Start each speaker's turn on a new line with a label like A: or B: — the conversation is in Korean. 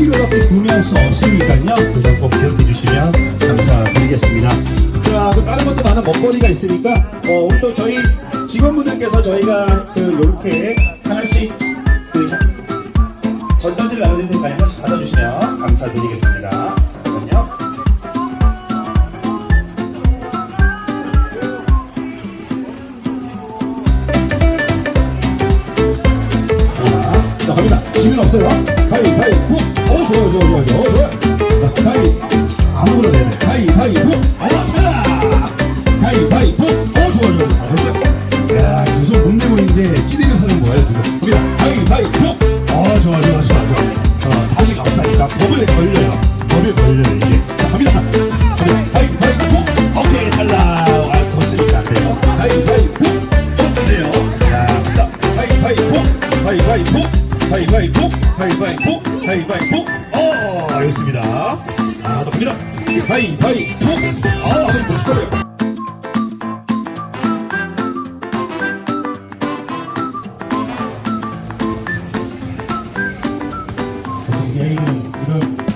A: 이거밖에 구매할 수 없으니까요. 그 점 꼭 기억해 주시면 감사드리겠습니다. 자, 그 다른 것도 많은 먹거리가 있으니까 어, 오늘 또 저희 직원분들께서 저희가 그 요렇게 하나씩 그 전단지를 나눠드릴 테니까 하나씩 받아주시면 감사드리겠습니다. 잠깐만요. 지면 없어요. 가위, 가위, 후. 어, 좋아요, 좋아요, 좋아요. 어, 좋아요. 자, 가위. 아무거나 내네. 가위, 가위, 후. 어, 탈락! 가위, 가위, 후. 어, 좋아요, 좋아요. 자, 됐어요. 야, 무슨 문대문인데 찌르는 사는 거예요, 지금. 갑니다. 가위, 가위, 후. 어, 좋아, 좋아, 좋아, 좋아. 어, 다시 감사합니다. 법에 걸려요. 법에 걸려요, 이게. 자, 갑니다. 갑니다. 가위, 가위, 후. 오케이, 탈락. 아. 가위, 가위, 가위바위보 가위바위보 어 였습니다. 아 나쁩니다. 가위바위보 아 그럼 요 여기는